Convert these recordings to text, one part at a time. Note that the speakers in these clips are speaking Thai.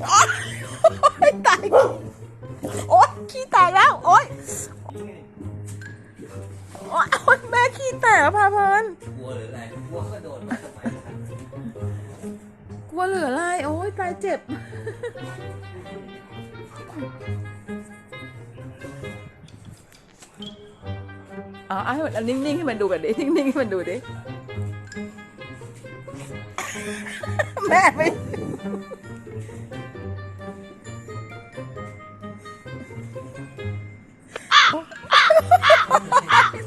โอ๊ยตายโอ๊ยขี้แตกแล้ว โอ๊ยโอ๊ยโอ๊ยแม่ขี้แตกพาเพลินกลัวหรืออะไรกลัวก็โดดมาทำไมล่ะกลัวเหลืออะไรโอ๊ยตายเจ็บ อ๋อเอาให้มันเอานิ่งๆให้มันดูกันดิ นิ่งๆให้มันดูดิ แม่ไม่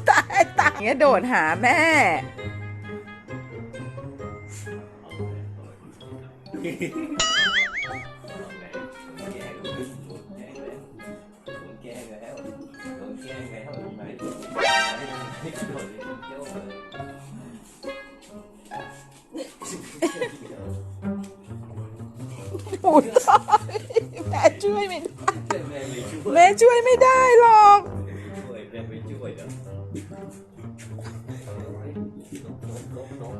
ตายตายอย่างเงี้ยโดดหาแม่ โอ้แม่ช่วยไม่ได้แม่ไม่ช่วยแม่ช่วยไม่ได้หรอก ช่วยแม่ไม่ช่วยเดี๋ยวลบลบ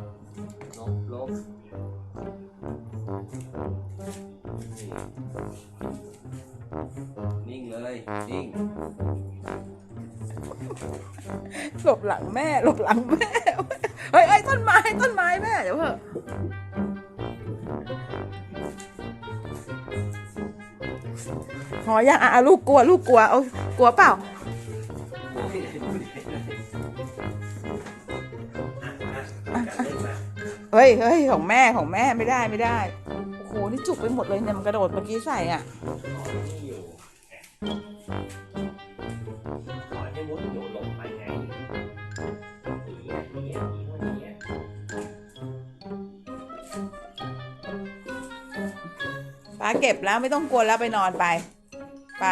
ลบลบนิ่งเลยนิ่งหลบหลังแม่หลบหลังแม่ เฮ้ยเฮ้ยต้นไม้ต้นไม้แม่เดี๋ยวเถอะ พอยังอะอะลูกกลัวลูกกลัวเอากลัวเปล่าเฮ้ยเฮ้ยของแม่ของแม่ไม่ได้ไม่ได้ โอ้โห นี่จุกไปหมดเลยเนี่ยมันกระโดดเมื่อกี้ใส่อะขอให้มุดโดดลงไปไงหนีอะหนีอะหนีว่าหนีอะป้าเก็บแล้วไม่ต้องกลัวแล้วไปนอนไป ไป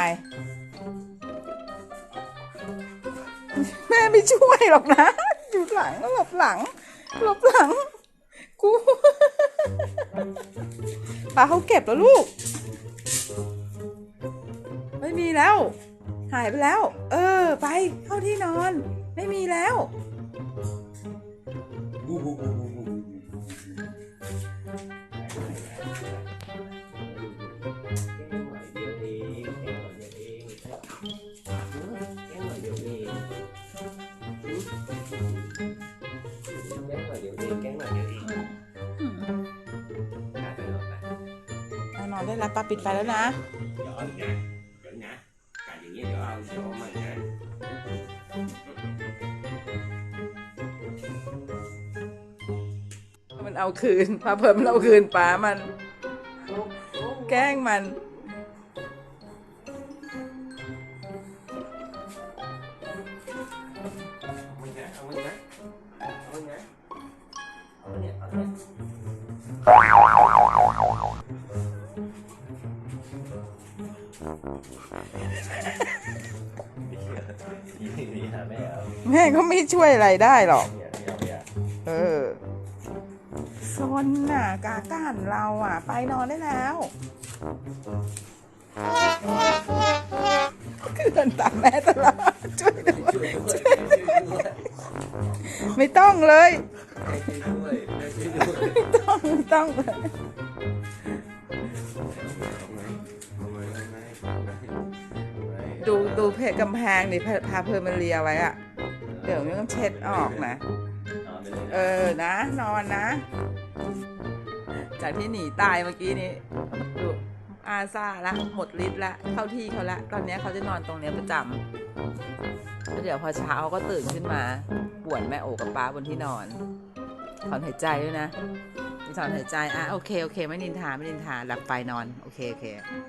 แม่ไม่ช่วยหรอกนะอยู่หลังหลบหลังหลบหลัง กูป้าเขาเก็บแล้วลูก ไม่มีแล้ว หายไปแล้ว เออ ไปเข้าที่นอน ไม่มีแล้ว งหน่อยเดี๋ยวเองแกล้งหน่อยเดี๋ยวเองแกล้งหน่อยเดี๋ยวเองไปหรอกไปเอานอนได้แล้วป้าปิดไฟแล้วนะเดี๋ยวเอาอีกนะเดี๋ยวนะการอย่างนี้เดี๋ยวเอาเดี๋ยวเอาใหม่นะมันเอาคืนพาเพิ่มมันเอาคืนป้ามัน แกล้งมัน แม่ก็ไม่ช่วยอะไรได้หรอก เออซนน่ะ กาก้านเราอะ ไปนอนได้แล้วคือเดินตามแม่ตลอดช่วยด้วยช่วยไม่ต้องเลย ต้องไม่ต้องเลยดูดูเพจกำแพงดิพาพาเพลินมันเลียไว้อะเดี๋ยวมันต้องเช็ดออกนะ เออนะ นอนนะ จากที่หนีตายเมื่อกี้นี้ดูอาซาละหมดฤทธิ์ละเข้าที่เขาละ ตอนนี้เขาจะนอนตรงเนี้ยประจำแล้วเดี๋ยวพอเช้าเขาก็ตื่นขึ้นมาป่วนแม่โอกับป้าบนที่นอนถอนหายใจด้วยนะ ถอนหายใจ อะ โอเค โอเค ไม่นินทา ไม่นินทา หลับไปนอน โอเค โอเค